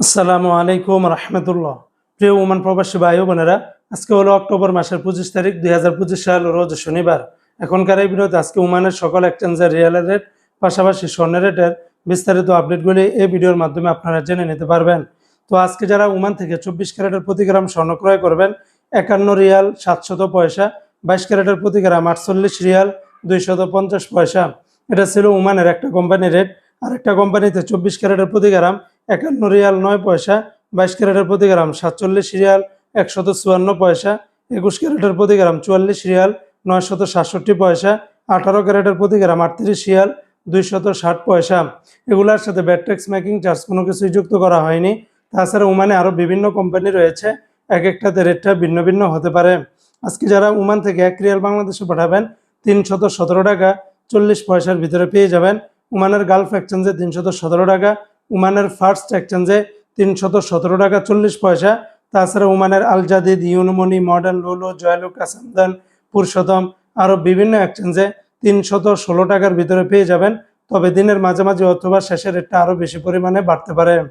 আসসালামু আলাইকুম রহমতুল্লাহ। প্রিয় ওমান প্রবাসী ভাই বোনেরা, আজকে হলো অক্টোবর মাসের পঁচিশ তারিখ, দুই হাজার পঁচিশ সাল, রোজ শনিবার। এখনকার এই ভিডিওতে আজকে ওমানের সকল এক্সচেঞ্জের রিয়েলের রেট পাশাপাশি স্বর্ণের রেটের বিস্তারিত আপডেটগুলি এই ভিডিওর মাধ্যমে আপনারা জেনে নিতে পারবেন। তো আজকে যারা ওমান থেকে চব্বিশ ক্যারেটের প্রতি গ্রাম স্বর্ণ ক্রয় করবেন, একান্ন রিয়াল সাতশত পয়সা, বাইশ ক্যারেটের প্রতি গ্রাম আটচল্লিশ রিয়াল দুইশত পঞ্চাশ পয়সা। এটা ছিল ওমানের একটা কোম্পানির রেট আর একটা কোম্পানিতে চব্বিশ ক্যারেটের প্রতি গ্রাম একান্ন রিয়াল নয় পয়সা, বাইশ ক্যারেটের প্রতি গ্রাম সাতচল্লিশ রিয়াল, একশত চুয়ান্ন পয়সা, একুশ ক্যারেটের প্রতি গ্রাম চুয়াল্লিশ রিয়াল, নয়শত সাতষট্টি পয়সা, আঠারো ক্যারেটের প্রতি গ্রাম আটত্রিশ রিয়াল, দুইশত ষাট পয়সা। এগুলোর সাথে ব্যাট মেকিং চার্জ কোনো কিছুই যুক্ত করা হয়নি। তাছাড়া ওমানে আরও বিভিন্ন কোম্পানি রয়েছে, এক একটাতে রেটটা ভিন্ন ভিন্ন হতে পারে। আজকে যারা ওমান থেকে এক রিয়াল বাংলাদেশে পাঠাবেন, তিনশত সতেরো টাকা চল্লিশ পয়সার ভিতরে পেয়ে যাবেন। ওমানের গালফ এক্সচেঞ্জে তিনশত সতেরো টাকা ওমানের ফার্স্ট এক্সচেঞ্জে তিনশত সতেরো টাকা চল্লিশ পয়সা। তাছাড়া ওমানের আলজাদিদ ইউনমনি মডার্ন লোলো জয়ালু কাসামদান পুরুষোত্তম আরও বিভিন্ন এক্সচেঞ্জে তিনশত ষোলো টাকার ভিতরে পেয়ে যাবেন। তবে দিনের মাঝামাঝি অথবা শেষের রেটটা আরও বেশি পরিমাণে বাড়তে পারে।